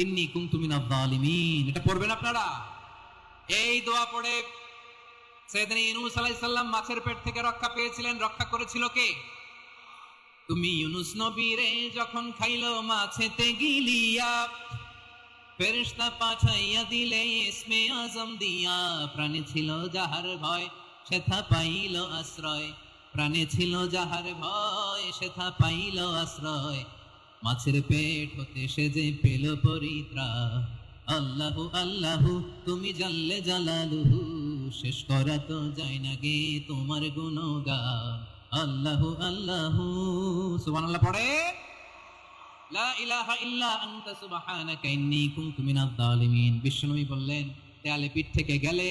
ইন্নী কুনতু মিনাজ জালিমিন এটা পড়বেন আপনারা? এই দোয়া পড়ে সাইয়েদনা ইউনূস আলাইহিস সালাম মাছের পেট থেকে রক্ষা পেয়েছিলেন। রক্ষা করেছিল কে? তুমি ইউনুস নবীরে যখন খাইলো মাছেতে গিলিয়া পাঠাইয়া দিলে ইসমে আজম দিয়া। প্রাণে ছিল যাহার ভয়, সেথা পাইল আশ্রয়। প্রাণে ছিল যাহার ভয়, সেথা পাইল আশ্রয়। মাছের পেট হতে সে যে পেল পরিত্রা। আল্লাহু আল্লাহু, তুমি জানলে জালালুহু, শেষ করা তো যায় না গে তোমার গুণগান। আল্লাহু আল্লাহু, সুবহানাল্লাহ পড়ে। লা ইলাহা ইল্লা আনতা সুবহানাকা ইন্নী কুনতু মিনাজ জালিমিন বিশ্বনবী বললেন, দেয়ালে পিঠ থেকে গেলে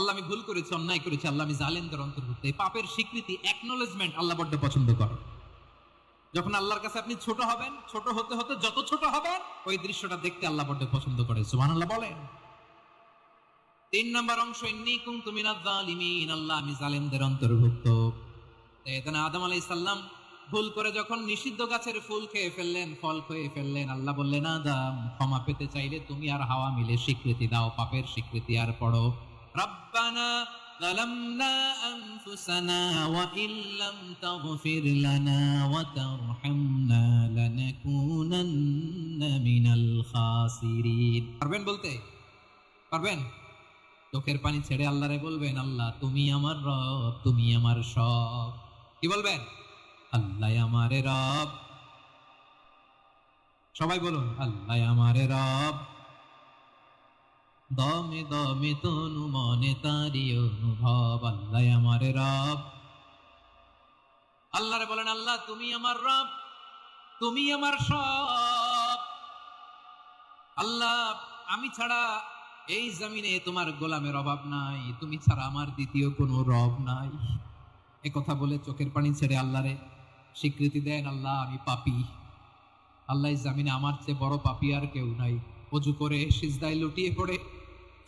আল্লাহ আমি ভুল করেছি, অন্যায় করেছি, আল্লাহ আমি জালেমদের অন্তর্ভুক্ত। এই পাপের স্বীকৃতি অ্যাকনোলেজমেন্ট আল্লাহ বড্ড পছন্দ করে। যখন আল্লাহর কাছে আপনি ছোট হবেন, ছোট হতে হতে যত ছোট হবেন, ওই দৃশ্যটা দেখতে আল্লাহ বড্ড পছন্দ করে। সুবহানাল্লাহ বলেন। তিন নম্বর অংশ, ইন্নি কুনতু মিনাজ জালিমিন আল্লাহ আমি জালেমদের অন্তর্ভুক্ত। এখানে আদম আলাইহিস সালাম ভুল করে যখন নিষিদ্ধ গাছের ফুল খেয়ে ফেললেন, ফল খেয়ে ফেললেন, আল্লাহ বললেন, আদম, ক্ষমা পেতে চাইলে তুমি আর হাওয়া মিলে স্বীকৃতি দাও, পাপের স্বীকৃতি আর পড়ো। রব্বানা ظلمنا أنفسنا وإن لم تغفر لنا وترحمنا لنكونن من الخاسرين পারবেন বলতে পারবেন চোখের পানি ছেড়ে আল্লাহরে বলবেন আল্লাহ তুমি আমার রব তুমি আমার সব কি বলবেন আল্লাহ আমারে রব সবাই বলুন আল্লাহ আমারে রব দমে দমে তনু মনে তারি অনুভব, আল্লাহ আমারে রব। আল্লাহরে বলেন, আল্লাহ, তুমি আমার রব, তুমি আমার সব। আল্লাহ, আমি ছাড়া এই জমিনে তোমার গোলামের অভাব নাই, তুমি ছাড়া আমার দ্বিতীয় কোনো রব নাই। এ কথা বলে চোখের পানি ছেড়ে আল্লাহরে স্বীকৃতি দেন, আল্লাহ, আমি পাপি। আল্লাহ জামিনে আমার চেয়ে বড় পাপি আর কেউ নাই। অজু করে সিজদায় লুটিয়ে পড়ে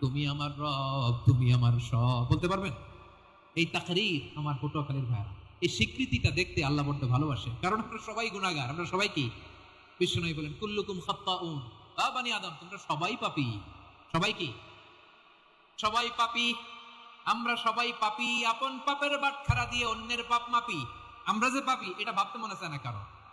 তুমি আমার রব, তুমি আমার সব। বলতে পারবেন? এই তাকরির আমার পটুয়াখালীর ভাইরা এই স্বীকৃতিটা দেখতে আল্লাহ বড্ড ভালোবাসে। কারণ আমরা সবাই গুণাগার আমরা সবাই কি? বিষ্ণু বলেন, কুল্লুকুম খাত্তাউন। আ বানি আদম, তোমরা সবাই পাপি। সবাই কি? সবাই পাপি। আমরা সবাই পাপি, আপন পাপের বাটখারা দিয়ে অন্যের পাপ মাপি। আমরা যে পাপি, এটা ভাবতে মনে চায় না কারও।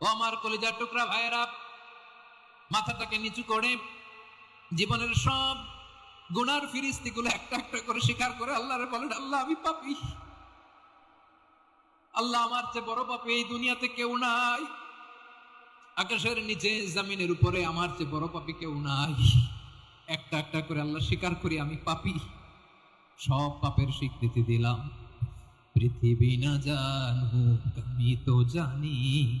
ও আমার কলিজার টুকরা ভাইয়েরা মাথাটাকে নিচু করে জীবনের সব গুনার ফিরিস্তিগুলো একটা একটা করে স্বীকার করে আল্লাহরে বলেন, আল্লাহ, আমি পাপি। আল্লাহ আমার চেয়ে বড় পাপি, এই দুনিয়াতে কেউ নাই। আকাশের নিচে, জামিনের উপরে আমার চেয়ে বড় পাপি কেউ নাই। একটা একটা করে আল্লাহ স্বীকার করি, আমি পাপি। সব পাপের স্বীকৃতি দিলাম। পৃথিবী না জানুক, আমি তো জানি।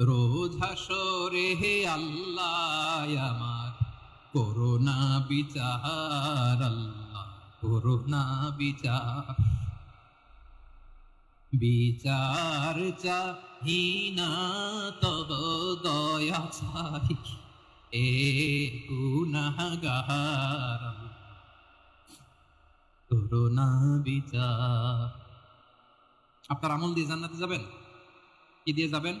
রোজ হাসরে হে আল্লাহ আমার করোনা বিচার আল্লাহ করোনা বিচার। বিচার চাহিনা তব দয়া চাই এ গুনাহগার। করোনা বিচার। আপনার আমল দিয়ে জান্নাতে যাবেন? কি দিয়ে যাবেন?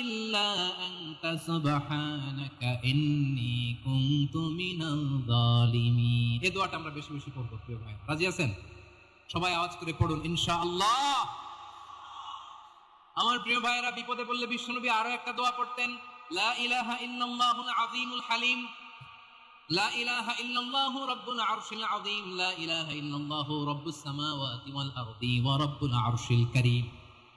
ইল্লা আনতা সুবহানাকা ইন্নী কুনতু মিনাল জালিমিন এই দোয়াটা আমরা বেশি বেশি পড়ব ভাই। আছেন? সবাই আওয়াজ করে পড়ুন, ইনশাআল্লাহ। আমার প্রিয় ভাইয়েরা, বিপদে পড়লে বিশ্বনবী আরও একটা দোয়া পড়তেন, লা ইলাহা ইল্লাল্লাহুল আযীমুল হালিম। লা ইলাহা ইল্লাল্লাহু রাব্বুল আরশিল আযীম। লা ইলাহা ইল্লাল্লাহু রাব্বুস সামাওয়াতি ওয়াল আরদি ওয়া আরশিল কারীম।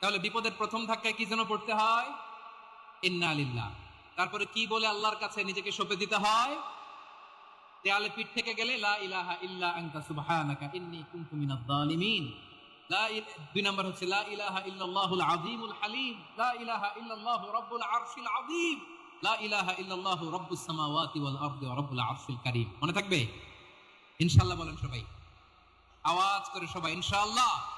তাহলে বিপদের প্রথম ধাক্কায় কি যেন পড়তে হয়? ইন্না তারপরে কি বলে আল্লাহর কাছে নিজেকে সঁপে দিতে হয়? দেয়ালে পিঠ থেকে গেলে, লা ইলাহা ইল্লা আনতা সুবহানাকা ইন্নী কুনতু জালিমিন লা দুই নম্বর হচ্ছে, লা ইলাহা ইল্লাল্লাহুল আযীমুল হালিম। লা ইলাহা ইল্লাল্লাহু রাব্বুল আরশিল আযীম। লা ইলাহা ইল্লাল্লাহু সামাওয়াতি ওয়াল আরদি ওয়া আরশিল কারীম। মনে থাকবে? ইনশাআল্লাহ বলেন সবাই। আওয়াজ করে সবাই, ইনশাআল্লাহ।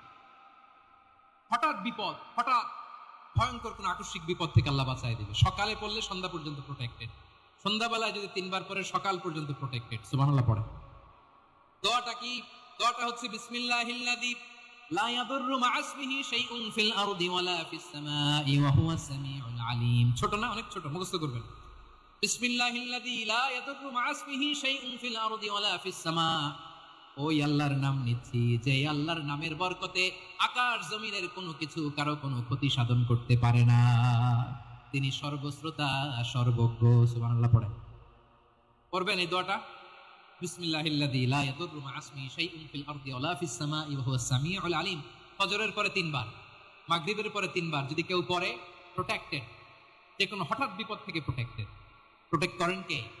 হঠাৎ বিপদ, হঠাৎ ভয়ঙ্কর কোন আকস্মিক বিপদ থেকে আল্লাহ বাঁচায় দিবে। সকালে পড়লে সন্ধ্যা পর্যন্ত প্রোটেক্টেড সন্ধ্যাবেলায় যদি তিনবার পরে সকাল পর্যন্ত প্রোটেক্টেড সুবহানাল্লাহ, পড়ে। দোয়াটা কি? দোয়াটা হচ্ছে বিসমিল্লাহিল্লাযী লা ইয়াদুররু ওই আল্লাহর নাম নিচ্ছি, যে আল্লাহর নামের বরকতে আকাশ জমিনের কোনো কিছু কারও কোনো ক্ষতি সাধন করতে পারে না। তিনি সর্বশ্রোতা, সর্বজ্ঞ, সুবহানাল্লাহ পড়েন। পড়বেন এই দোয়াটা? যে কোনো হঠাৎ বিপদ থেকে প্রোটেক্টেড প্রোটেক্ট করেন কে?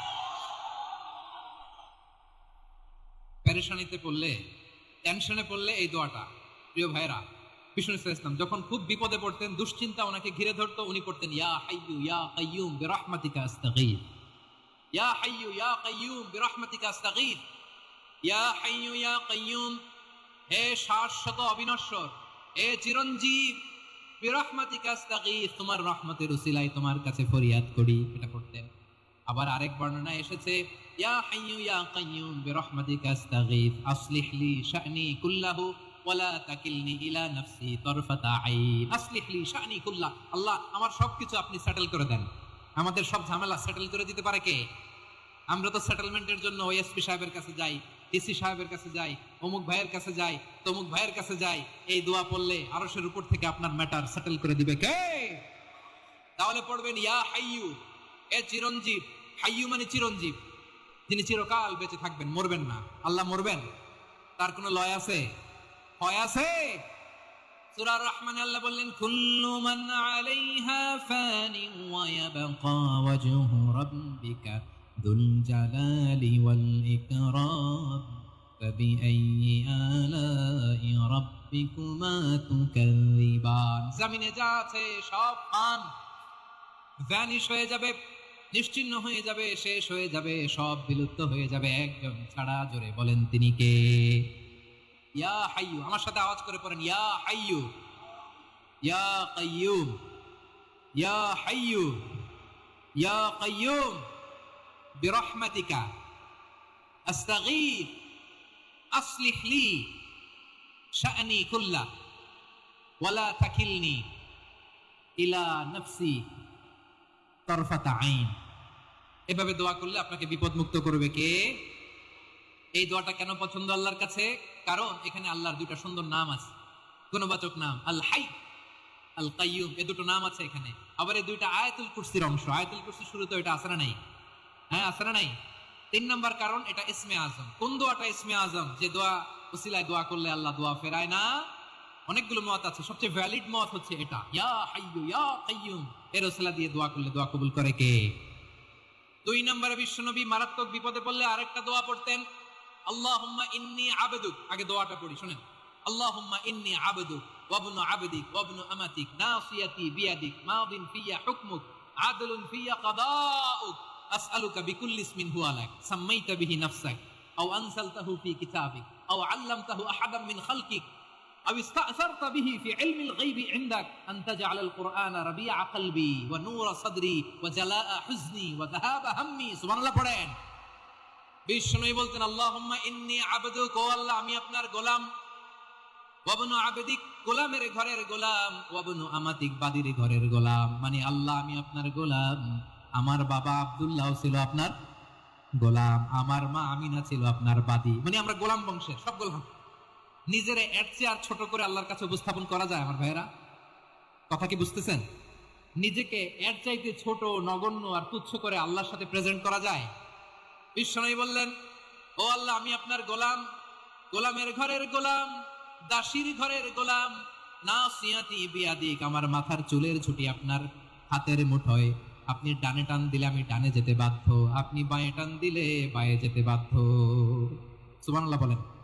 প্যারেশানিতে পড়লে, টেনশনে পড়লে এই দোয়াটা। প্রিয় ভাইরা বিষ্ণু ইসলাম যখন খুব বিপদে পড়তেন, দুশ্চিন্তা ওনাকে ঘিরে ধরতো, উনি পড়তেন, ইয়া হাইয়ু ইয়া কাইয়ুম বিরহমাতিকা আস্তাগীথ ইয়া হাইয়ু ইয়া কাইয়ুম বিরহমাতিকা আস্তাগীথ ইয়া হাইয়ু ইয়া কাইয়ুম হে শাশ্বত অবিনশ্বর, হে চিরঞ্জীব, বিরহমাতিকা আস্তাগীথ তোমার রহমতের উসিলায় তোমার কাছে ফরিয়াদ করি। এটা আবার আরেক বর্ণনা এসেছে আমার সবকিছু আপনি সেটেল করে দেন। আমাদের সব ঝামেলা সেটেল করে দিতে পারে কে? আমরা তো সেটেলমেন্টের জন্য ওএসপি সাহেবের কাছে যাই ডিসি সাহেবের কাছে যাই, অমুক ভাইয়ের কাছে যাই, তমুক ভাইয়ের কাছে যাই, এই দোয়া পড়লে আরশের উপর থেকে আপনার ম্যাটার সেটেল করে দিবে কে? তাহলে পড়বেন, ইয়া হাইয়ু, এ চিরঞ্জীব হাইয়ু মানে চিরঞ্জীব যিনি চিরকাল বেঁচে থাকবেন মরবেন না আল্লাহ মরবেন তার কোনো লয় আছে হয় আছে সূরা রহমান আল্লাহ বললেন কুল্লু মান আলাইহা ফানি ওয়া ইয়াবকা ওয়াজহু রাব্বিকা দুল জালালি ওয়াল ইকরাম فبأي آلاء ربكما تكذبان জমিনে যা আছে সব ফান ভ্যানিশ হয়ে যাবে নিশ্চিন্ন হয়ে যাবে, শেষ হয়ে যাবে, সব বিলুপ্ত হয়ে যাবে। একজন ছাড়া জোরে বলেন তিনি কে? ইয়া হাইয়ু, আমার সাথে আওয়াজ করে পড়েন। ইয়া হাইয়ু, ইয়া কাইয়ুম, ইয়া হাইয়ু, ইয়া কাইয়ুম, বিরহমাতিকা আস্তাগীথ আসলিহ শা'নি কুল্লা, ওয়ালা তাকিলনি ইলা নাফসি তরফাতা আইন। এভাবে দোয়া করলে আপনাকে বিপদ মুক্ত করবে কে? এই দোয়াটা কেন পছন্দ আল্লাহর কাছে? কারণ এখানে আল্লাহর দুইটা সুন্দর নাম আছে। গুণবাচক নাম আল হাই আল কাইয়ুম এ দুটো নাম আছে এখানে। আবার এই দুইটা আয়াতুল কুরসির অংশ। আয়াতুল কুরসির শুরুতে এটা আসে না নাই? হ্যাঁ আসে না নাই? তিন নম্বর কারণ এটা ইসমে আজম। কোন দোয়াটা ইসমে আজম? যে দোয়া উসিলায় দোয়া করলে আল্লাহ দোয়া ফেরায় না? অনেকগুলো মত আছে। সবচেয়ে ভ্যালিড মত হচ্ছে এটা। ইয়া হাইয়ু ইয়া কাইয়ুম এর ওসিলা দিয়ে দোয়া করলে দোয়া কবুল করে কে? দুই নম্বরে বিশ্বনবী মারাত্মক বিপদে পড়লে আরেকটা দোয়া পড়তেন, আল্লাহুম্মা ইন্নী আবেদুক। আগে দোয়াটা পড়ি, শুনেন। মাদিন ফিয়া হুকমুক, আদলুন ফিয়া কাদাউক, আসআলুকা বিকুল্লি ইসমিন লাক, সাম্মাইতা বিহি নাফসাক, আও আনসালতাহু ফি কিতাবিক, আও আল্লামতাহু আহাদাম মিন খালকিক। أو استأثرت به في علم الغيب عندك أن تجعل القرآن ربيع قلبي ونور صدري وجلاء حزني وذهاب همي سبحان الله পড়েন বিষ্ণুই বলতেন আল্লাহুম্মা ইন্নী আবদুক ও আল্লাহ আমি আপনার গোলাম ওয়াবনু আবেদিক গোলামের ঘরের গোলাম ওয়াবনু আমাতিক বাদির ঘরের গোলাম মানে আল্লাহ আমি আপনার গোলাম আমার বাবা আব্দুল্লাহ ছিল আপনার গোলাম আমার মা আমিনা ছিল আপনার বাদী মানে আমরা গোলাম বংশের সব গোলাম নিজেরা এর চেয়ে আর ছোট করে আল্লাহর কাছে উপস্থাপন করা যায় আমার ভাইয়েরা? কথা কি বুঝতেছেন? নিজেকে এর চাইতে ছোট, নগণ্য আর তুচ্ছ করে আল্লাহর সাথে প্রেজেন্ট করা যায়? বিশ্বনবী বললেন, ও আল্লাহ, আমি আপনার গোলাম। গোলামের ঘরের গোলাম, দাসীর ঘরের গোলাম। না সিয়াতি বিয়াদিক, আমার মাথার চুলের ছুটি আপনার হাতের মুঠোয়। আপনি ডানে টান দিলে আমি ডানে যেতে বাধ্য। আপনি বাঁয়ে টান দিলে বাঁয়ে যেতে বাধ্য। সুবহানাল্লাহ বলেন।